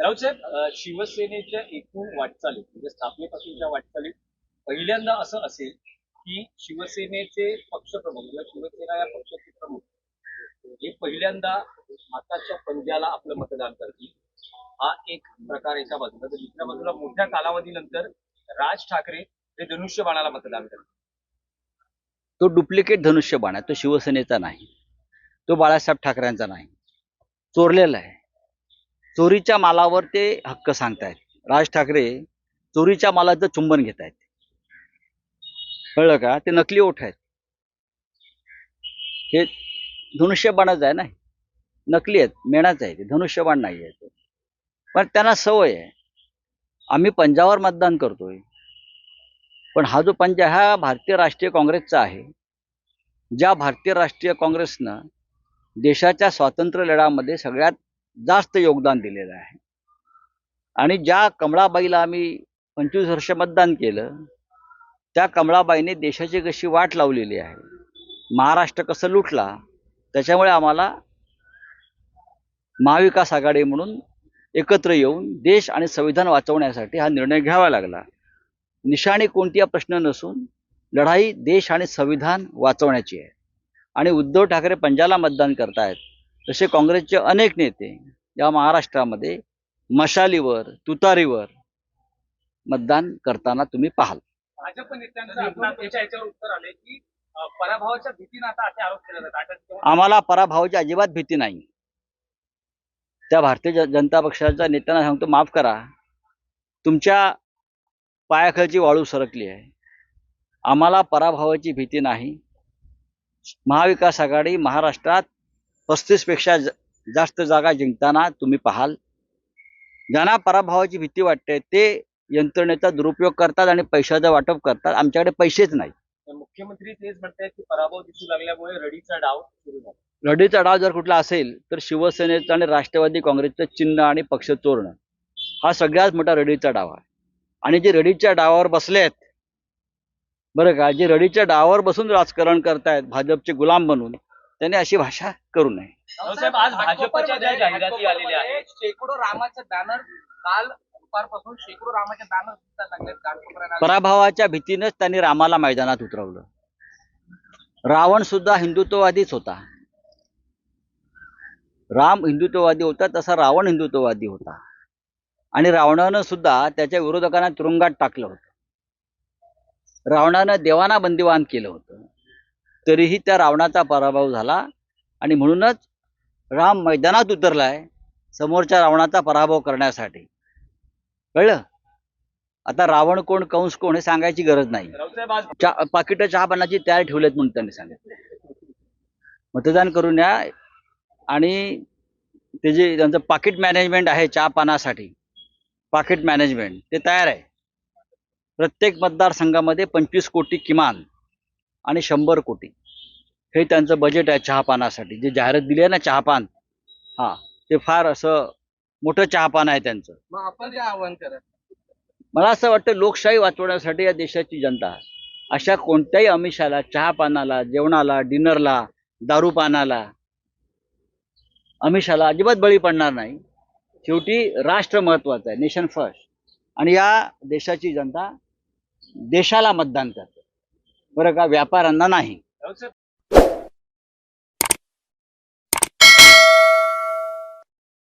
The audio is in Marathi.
राऊतसाहेब शिवसेनेच्या एकूण वाटचालीत म्हणजे स्थापनेपासूनच्या वाटचालीत पहिल्यांदा असं असेल की शिवसेनेचे पक्षप्रमुख किंवा शिवसेना या पक्षाचे प्रमुख हे पहिल्यांदा हाताच्या पंजाला आपलं मतदान करतील. हा एक प्रकार एका बाजूला तर दुसऱ्या बाजूला मोठ्या कालावधीनंतर राज ठाकरे हे धनुष्यबाणाला मतदान करतील. तो डुप्लिकेट धनुष्यबाण आहे तो शिवसेनेचा नाही तो बाळासाहेब ठाकरेंचा नाही चोरलेला आहे. चोरीच्या मालावर ते हक्क सांगतायत. राज ठाकरे चोरीच्या मालाचं चुंबन घेत आहेत कळलं का? ते नकली ओठ आहेत. हे धनुष्यबाणच आहे ना? नकली आहेत. मेणाच आहे ते. धनुष्यबाण नाही आहे पण त्यांना सवय आहे. आम्ही पंजावर मतदान करतोय. पण हा जो पंजा हा भारतीय राष्ट्रीय काँग्रेसचा आहे. ज्या भारतीय राष्ट्रीय काँग्रेसनं देशाच्या स्वातंत्र्य लढ्यामध्ये सगळ्यात जास्त योगदान दिलेलं आहे. आणि ज्या कमळाबाईला आम्ही पंचवीस वर्ष मतदान केलं त्या कमळाबाईने देशाची कशी वाट लावलेली आहे. महाराष्ट्र कसं लुटला त्याच्यामुळे आम्हाला महाविकास आघाडी म्हणून एकत्र येऊन देश आणि संविधान वाचवण्यासाठी हा निर्णय घ्यावा लागला. निशाणी कोणती हा प्रश्न नसून लढाई देश आणि संविधान वाचवण्याची आहे. आणि उद्धव ठाकरे पंजाला मतदान करतायत तसे काँग्रेसचे अनेक नेते या महाराष्ट्रामध्ये मशालीवर तुतारीवर मतदान करताना तुम्ही पाहाल. भाजप नेत्यांचं आम्हाला पराभवाची अजिबात भीती नाही. त्या भारतीय जनता पक्षाच्या नेत्यांना सांगतो माफ करा. तुमच्या पायाखालची वाळू सरकली आहे. आम्हाला पराभवाची भीती नाही. महाविकास आघाडी महाराष्ट्रात पस्तीसपेक्षा जास्त जागा जिंकताना तुम्ही पाहाल. ज्यांना पराभवाची भीती वाटते ते यंत्रणेचा दुरुपयोग करतात आणि पैशाचं वाटप करतात. आमच्याकडे पैसेच नाही. मुख्यमंत्री तेच म्हणतायत की पराभव दिसू लागल्यामुळे रडीचा डाव सुरू झाला. लढीचा डाव जर कुठला असेल तर शिवसेनेचं आणि राष्ट्रवादी काँग्रेसचं चिन्ह आणि पक्ष चोरणं. हा सगळ्यात मोठा रडीचा डाव आहे. आणि जे रडीच्या डावावर बसले आहेत बरं का जे रडीच्या डावावर बसून राजकारण करतायत भाजपचे गुलाम बनून त्यांनी अशी भाषा करू नये. रावसाहेब, आज भाजपच्या ज्या जाहिराती आलेल्या आहेत. शेकडो रामाचे बॅनर काल दुपारपासून शेकडो रामाचे बॅनर दिसतात लागलेत घाटकोपऱ्याला. पराभवाच्या भीतीनेच त्यांनी रामाला मैदानात उतरवलं. रावण सुद्धा हिंदुत्ववादीच होता. राम हिंदुत्ववादी होता तसा रावण हिंदुत्ववादी होता. आणि रावणानं सुद्धा त्याच्या विरोधकांना तुरुंगात टाकलं होतं. रावणानं देवाना बंदिवान केलं होतं. तरीही त्या रावणाचा पराभव झाला. आणि म्हणूनच राम मैदानात उतरलाय समोरच्या रावणाचा पराभव करण्यासाठी. कळलं? आता रावण कोण कंस कोण हे सांगायची गरज नाही. चहा पाकिटं चहा पानाची तयार ठेवलेत म्हणून त्यांनी सांगितलं. मतदान करून या. आणि ते जे त्यांचं पाकिट मॅनेजमेंट आहे चहा पानासाठी पाकिट मॅनेजमेंट ते तयार आहे. प्रत्येक मतदारसंघामध्ये पंचवीस कोटी किमान आणि शंभर कोटी. हे त्यांचं बजेट आहे चहा पानासाठी जे जाहिरात दिली आहे ना चहापान हा ते फार असं मोठं चहापान आहे त्यांचं. मग आपण काय आव्हान करत? मला असं वाटतं लोकशाही वाचवण्यासाठी या देशाची जनता. अशा कोणत्याही अमिषाला चहा पानाला जेवणाला डिनरला दारू पानाला अमिषाला अजिबात बळी पडणार नाही. शेवटी राष्ट्र महत्वाचं आहे नेशन फर्स्ट. आणि या देशाची जनता देशाला मतदान करते. बरं का व्यापाऱ्यांना नाही.